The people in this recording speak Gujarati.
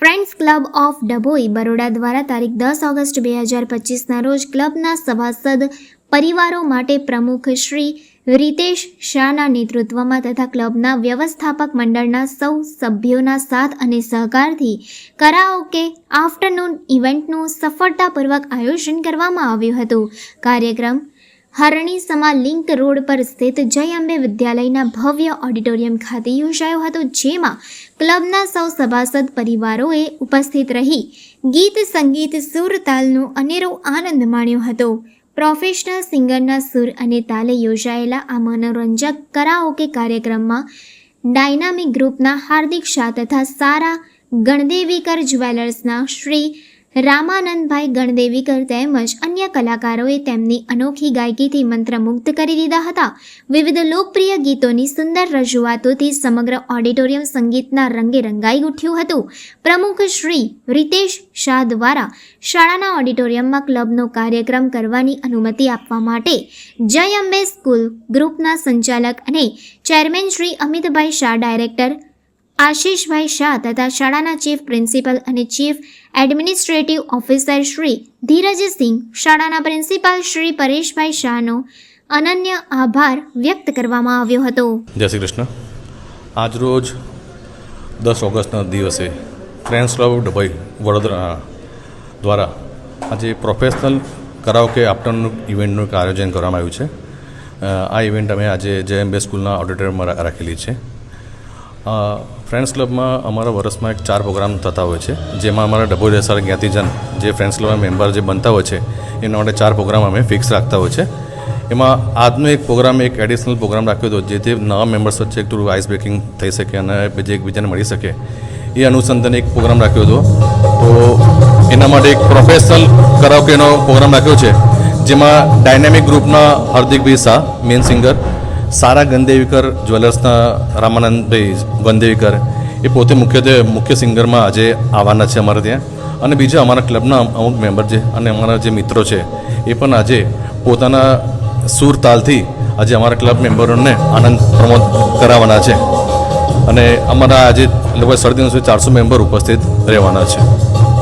Friends club of Dabhoi Baroda દ્વારા તારીખ દસ ઓગસ્ટ બે હજાર પચીસના રોજ ક્લબના સભાસદ પરિવારો માટે પ્રમુખ શ્રી રીતેશ શાહના નેતૃત્વમાં તથા ક્લબના વ્યવસ્થાપક મંડળના સૌ સભ્યોના સાથ અને સહકારથી કરાઓકે આફ્ટરનૂન ઇવેન્ટનું સફળતાપૂર્વક આયોજન કરવામાં આવ્યું હતું. કાર્યક્રમ હરણી સમા લિંક રોડ પર સ્થિત જય અંબે વિદ્યાલયના ભવ્ય ઓડિટોરિયમ ખાતે યોજાયો હતો, જેમાં ક્લબના સૌ સભાસદ પરિવારોએ ઉપસ્થિત રહી ગીત, સંગીત, સુર, તાલનો અનેરો આનંદ માણ્યો હતો. પ્રોફેશનલ સિંગરના સુર અને તાલે યોજાયેલા આ મનોરંજક કરાઓકે કાર્યક્રમમાં ડાયનામિક ગ્રુપના હાર્દિક શાહ તથા સારા ગણદેવીકર જ્વેલર્સના શ્રી રામાનંદભાઈ ગણદેવીકર તેમજ અન્ય કલાકારોએ તેમની અનોખી ગાયકીથી મંત્રમુગ્ધ કરી દીધા હતા. વિવિધ લોકપ્રિય ગીતોની સુંદર રજૂઆતોથી સમગ્ર ઓડિટોરિયમ સંગીતના રંગે રંગાઈ ઉઠ્યું હતું. પ્રમુખ શ્રી રીતેશ શાહ દ્વારા શાળાના ઓડિટોરિયમમાં ક્લબનો કાર્યક્રમ કરવાની અનુમતિ આપવા માટે જય અંબે સ્કૂલ ગ્રુપના સંચાલક અને ચેરમેન શ્રી અમિતભાઈ શાહ, ડાયરેક્ટર આશીષભાઈ શાહ તથા શાળાના ચીફ પ્રિન્સિપલ અને chief administrative officer Shri Dhirajsinh, શાળાના પ્રિન્સિપાલ શ્રી પરેશભાઈ શાહનો અનન્ય આભાર વ્યક્ત કરવામાં આવ્યો હતો. જય શ્રી કૃષ્ણ. આજરોજ દસ ઓગસ્ટના દિવસે ફ્રેન્ડ્સ ક્લબ ડભોઈ વડોદરા દ્વારા આજે પ્રોફેશનલ કરાઓકે આફ્ટરનૂન ઇવેન્ટનું આયોજન કરવામાં આવ્યું છે. આ ઇવેન્ટ અમે આજે જે એમ બે સ્કૂલના ઓડિટોરિયમમાં રાખેલી છે. ફ્રેન્ડ્સ ક્લબમાં અમારા વર્ષમાં એક ચાર પ્રોગ્રામ થતા હોય છે. જેમાં અમારા ડભોઈ રેસાર જ્ઞાતિજન જે ફ્રેન્ડ્સ ક્લબના મેમ્બર જે બનતા હોય છે, એના માટે ચાર પ્રોગ્રામ અમે ફિક્સ રાખતા હોય છે. એમાં આજનો એક પ્રોગ્રામ એક એડિશનલ પ્રોગ્રામ રાખ્યો હતો, જેથી નવા મેમ્બર્સ વચ્ચે એક થોડું આઈસ બ્રેકિંગ થઈ શકે અને બીજે એકબીજાને મળી શકે. એ અનુસંધાને એક પ્રોગ્રામ રાખ્યો હતો. તો એના માટે એક પ્રોફેશનલ કરાવકેનો પ્રોગ્રામ રાખ્યો છે. જેમાં ડાયનેમિક ગ્રુપના હાર્દિકભાઈ શાહ મેન સિંગર સારા ગંદેવીકર, જ્વેલર્સના રામાનંદભાઈ ગંદેવીકર, એ પોતે મુખ્યત્વે મુખ્ય સિંગરમાં આજે આવવાના છે અમારે ત્યાં. અને બીજા અમારા ક્લબના અમુક મેમ્બર છે અને અમારા જે મિત્રો છે, એ પણ આજે પોતાના સૂર તાલથી આજે અમારા ક્લબ મેમ્બરોને આનંદ પ્રમોદ કરાવવાના છે. અને અમારા આજે લગભગ સાડા ત્રણસો ચારસો મેમ્બર ઉપસ્થિત રહેવાના છે.